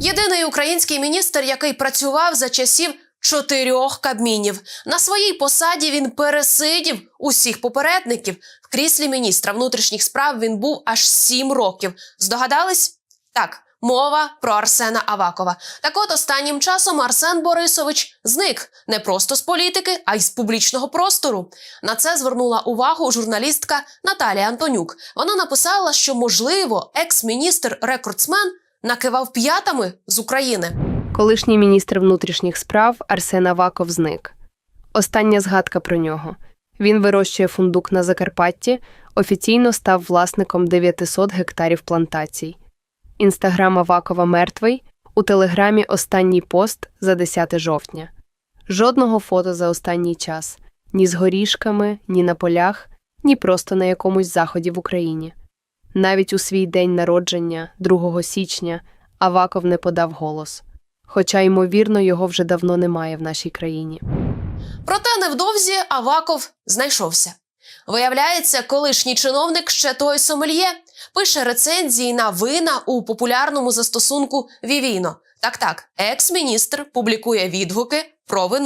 Єдиний український міністр, який працював за часів чотирьох кабмінів. На своїй посаді він пересидів усіх попередників. В кріслі міністра внутрішніх справ він був аж сім років. Здогадались? Так. Мова про Арсена Авакова. Так от останнім часом Арсен Борисович зник не просто з політики, а й з публічного простору. На це звернула увагу журналістка Наталія Антонюк. Вона написала, що можливо екс-міністр рекордсмен накивав п'ятами з України. Колишній міністр внутрішніх справ Арсен Аваков зник. Остання згадка про нього. Він вирощує фундук на Закарпатті, офіційно став власником 900 гектарів плантацій. Інстаграм Авакова мертвий. У телеграмі останній пост за 10 жовтня. Жодного фото за останній час ні з горішками, ні на полях, ні просто на якомусь заході в Україні. Навіть у свій день народження, 2 січня, Аваков не подав голос. Хоча, ймовірно, його вже давно немає в нашій країні. Проте невдовзі Аваков знайшовся. Виявляється, колишній чиновник ще той сомельє пише рецензії на вина у популярному застосунку Вівіно. Так, так, екс-міністр публікує відгуки про вино.